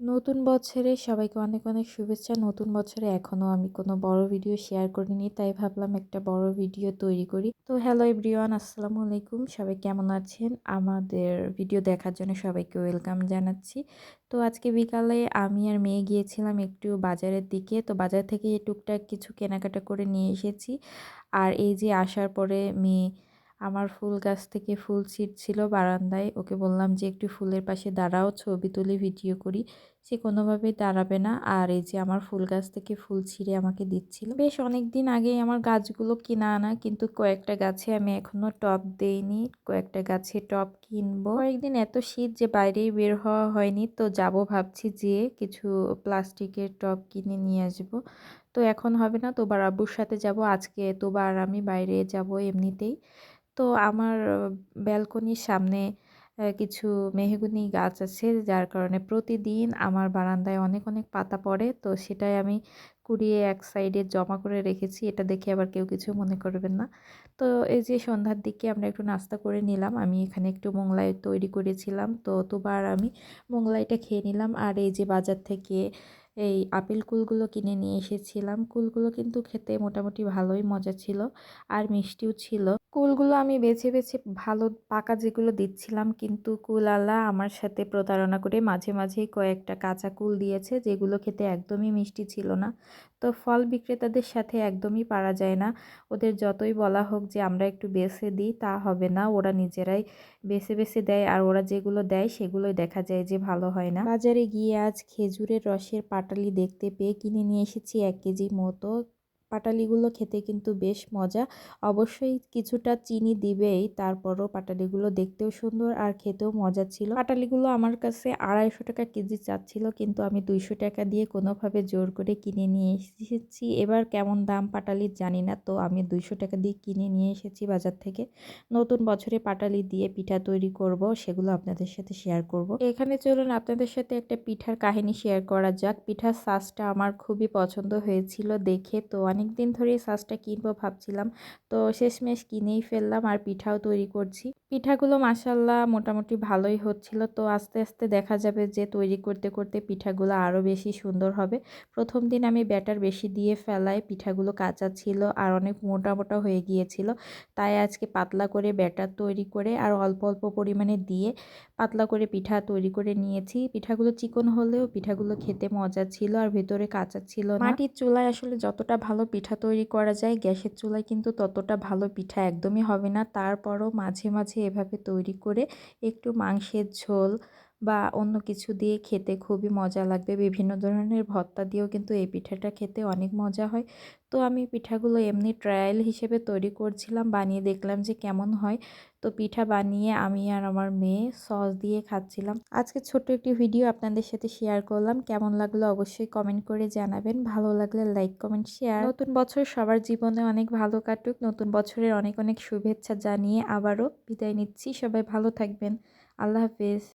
নতুন বছরে সবাইকে অনেক অনেক শুভেচ্ছা। নতুন বছরে এখনও আমি কোনো বড় ভিডিও শেয়ার করিনি, তাই ভাবলাম একটা বড় ভিডিও তৈরি করি। তো হ্যালো এভরিওয়ান আসসালামু আলাইকুম। সবাই কেমন আছেন? আমাদের ভিডিও দেখার জন্য সবাইকে ওয়েলকাম জানাচ্ছি। তো আজকে বিকালে আমি আর মেয়ে গিয়েছিলাম একটু বাজারের দিকে। তো বাজার থেকে টুকটাক কিছু কেনাকাটা করে নিয়ে এসেছি। আর এই যে আসার পরে মেয়ে আমার ফুল গাছ থেকে ফুল ছিটছিল বারান্দায়। ওকে বললাম যে, একটু ফুলের পাশে দাঁড়াও, ছবি তুলি ভিডিও করি। সে কোনোভাবেই দাঁড়াবে না। আর এই যে আমার ফুল গাছ থেকে ফুল ছিঁড়ে আমাকে দিচ্ছিল। বেশ অনেক দিন আগেই আমার গাছগুলো কিনা আনা, কিন্তু কয়েকটা গাছে আমি এখনও টব দেইনি। কয়েকটা গাছে টব কিনবো। কয়েকদিন এত শীত যে বাইরেই বের হওয়া হয়নি। তো যাব ভাবছি যে কিছু প্লাস্টিকের টব কিনে নিয়ে আসব। তো এখন হবে না, তোবার আব্বুর সাথে যাব। আজকে তোবার আমি বাইরে যাব এমনিতেই। তো আমার ব্যালকনির সামনে কিছু মেহগুনি গাছ আছে যার কারণে প্রতিদিন আমার বারান্দায় অনেক অনেক পাতা পড়ে। তো সেটাই আমি কুড়িয়ে এক সাইডে জমা করে রেখেছি। এটা দেখে আবার কেউ কিছু মনে করবেন না। তো এই যে সন্ধ্যার দিকে আমরা একটু নাস্তা করে নিলাম। আমি এখানে একটু মোংলাই তৈরি করেছিলাম। তো দুবার আমি মোংলাইটা খেয়ে নিলাম। আর এই যে বাজার থেকে এই আপেল কুলগুলো কিনে নিয়ে এসেছিলাম। কুলগুলো কিন্তু খেতে মোটামুটি ভালোই মজা ছিল। আর মিষ্টিও ছিল। কুলগুলো আমি বেছে বেছে ভালো পাকা যেগুলো দিচ্ছিলাম কিন্তু কুলালা আমার সাথে প্রতারণা করে মাঝে মাঝেই কয়েকটা কাঁচা কুল দিয়েছে যেগুলো খেতে একদমই মিষ্টি ছিল না। তো ফল বিক্রেতাদের সাথে একদমই পারা যায় না। ওদের যতই বলা হোক যে আমরা একটু বেছে দিই তা হবে না। ওরা নিজেরাই বেছে বেছে দেয় আর ওরা যেগুলো দেয় সেগুলোই দেখা যায় যে ভালো হয় না। বাজারে গিয়ে আজ খেজুরের রসের পাটালি দেখতে পেয়ে কিনে নিয়ে এসেছি এক কেজি মতো। পাটালিগুলো খেতে কিন্তু বেশ মজা। অবশ্যই কিছুটা চিনি দিবেই, তারপরও পাটালিগুলো দেখতেও সুন্দর আর খেতেও মজা ছিল। পাটালিগুলো আমার কাছে আড়াইশো টাকা কেজি চাচ্ছিল, কিন্তু আমি দুইশো টাকা দিয়ে কোনোভাবে জোর করে কিনে নিয়ে এসেছি। এবার কেমন দাম পাটালির জানি না, তো আমি দুইশো টাকা দিয়ে কিনে নিয়ে এসেছি বাজার থেকে। নতুন বছরে পাটালি দিয়ে পিঠা তৈরি করব, সেগুলো আপনাদের সাথে শেয়ার করব। এখানে চলুন আপনাদের সাথে একটা পিঠার কাহিনী শেয়ার করা যাক। পিঠার সাজটা আমার খুবই পছন্দ হয়েছিল দেখে, তো অনেক দিন ধরেই সাজটা কিনবো ভাবছিলাম। তো শেষমেশ কিনেই ফেললাম আর পিঠাও তৈরি করছি। পিঠাগুলো মাসাল্লাহ মোটামুটি ভালোই হচ্ছিল। তো আস্তে আস্তে দেখা যাবে যে তৈরি করতে করতে পিঠাগুলো আরও বেশি সুন্দর হবে। প্রথম দিন আমি ব্যাটার বেশি দিয়ে ফেলায় পিঠাগুলো কাঁচা ছিল আর অনেক মোটা মোটা হয়ে গিয়েছিল। তাই আজকে পাতলা করে ব্যাটার তৈরি করে আর অল্প অল্প পরিমাণে দিয়ে পাতলা করে পিঠা তৈরি করে নিয়েছি। পিঠাগুলো চিকন হলেও পিঠাগুলো খেতে মজা ছিল আর ভেতরে কাঁচা ছিল মাটির চুলায় আসলে যতটা ভালো পিঠা তৈরি করা যায়, গ্যাসের চুলায় কিন্তু ততটা ভালো পিঠা একদমই হবে না। তারপরও মাঝে মাঝে এভাবে তৈরি করে একটু মাংসের ঝোল বা অন্য কিছু দিয়ে খেতে খুবই মজা লাগবে। বিভিন্ন ধরনের ভর্তা দিয়েও কিন্তু এই পিঠাটা খেতে অনেক মজা হয়। তো আমি পিঠাগুলো এমনি ট্রায়াল হিসেবে তৈরি করছিলাম, বানিয়ে দেখলাম যে কেমন হয়। তো পিঠা বানিয়ে আমি আর আমার মেয়ে সস দিয়ে খাচ্ছিলাম। আজকে ছোট্ট একটি ভিডিও আপনাদের সাথে শেয়ার করলাম। কেমন লাগল অবশ্যই কমেন্ট করে জানাবেন। ভালো লাগলে লাইক কমেন্ট শেয়ার নতুন বছর সবার জীবনে অনেক ভালো কাটুক। নতুন বছরের অনেক অনেক শুভেচ্ছা জানিয়ে আবারও বিদায় নিচ্ছি। সবাই ভালো থাকবেন। আল্লাহ হাফিজ।